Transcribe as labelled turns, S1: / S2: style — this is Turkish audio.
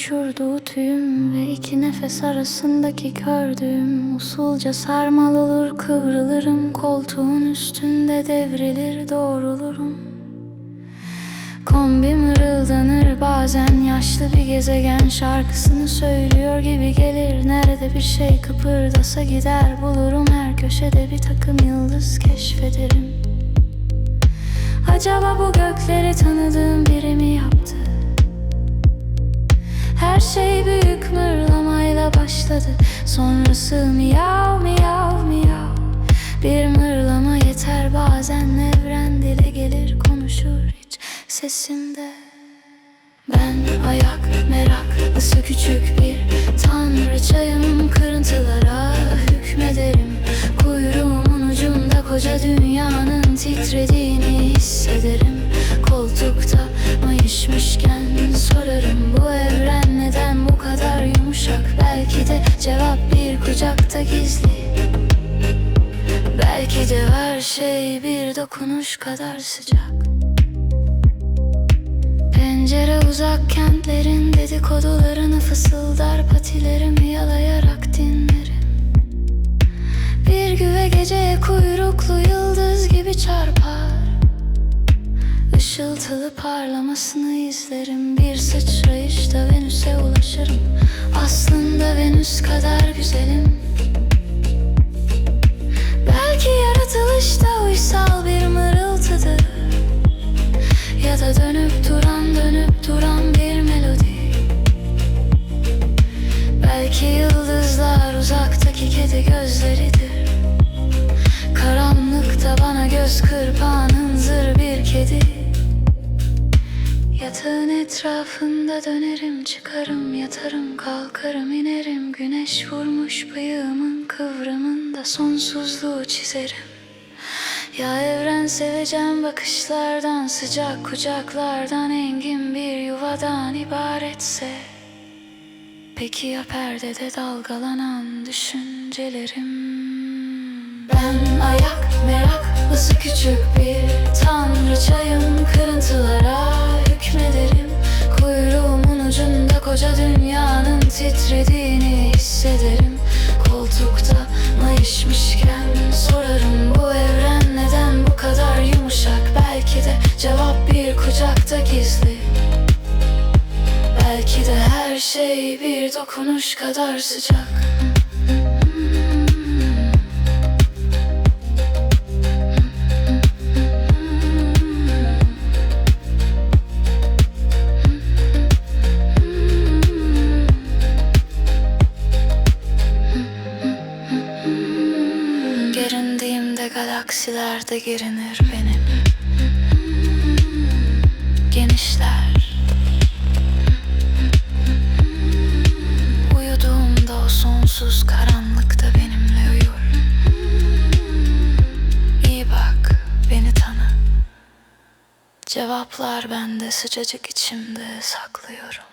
S1: uçurduğu tüyüm Ve iki nefes arasındaki gördüğüm Usulca sarmal olur kıvrılırım Koltuğun üstünde devrilir doğrulurum. Kombi mırıldanır bazen yaşlı bir gezegen şarkısını söylüyor gibi gelir. Nerede bir şey kıpırdasa gider bulurum her köşede bir takım yıldız keşfederim. Acaba bu gökleri tanıdığım biri mi? yaptı? Her şey büyük mırlamayla başladı. Sonrası miyav miyav miyav. Bir mırlama yeter bazen evren dile gelir konuşur hiç sesimde Ben ayak meraklısı küçük bir tanrıçayım Kırıntılara bir kucakta gizli. Belki de her şey bir dokunuş kadar sıcak. Pencere uzak kentlerin dedikodularını fısıldar Patilerimi yalayarak dinlerim. Bir güve geceye kuyruklu yıldız gibi çarpar. Işıltılı parlamasını izlerim. Bir sıçrayışta Venüs'e ulaşırım. Aslında Venüs kadar güzelim yaratılışta uysal bir mırıltıdır. Ya da dönüp duran dönüp duran bir melodi. Belki yıldızlar uzaktaki kedi gözleridir. Karanlıkta bana göz kırpan hınzır bir kedi. Yatağın etrafında dönerim çıkarım yatarım kalkarım inerim. Güneş vurmuş bıyığımın kıvrımında sonsuzluğu çizerim Ya evren seveceğim bakışlardan sıcak kucaklardan engin bir yuvadan ibaretse. Peki ya perdede dalgalanan düşüncelerim? Ben ayak meraklısı küçük bir tanrıçayım Kırıntılara hükmederim. Kuyruğumun ucunda koca dünyanın titrediğini kucakta gizli. Belki de her şey bir dokunuş kadar sıcak. Gerindiğimde galaksilerde gerinir benim karanlıkta benimle uyur. İyi bak, beni tanı. Cevaplar bende sıcacık içimde saklıyorum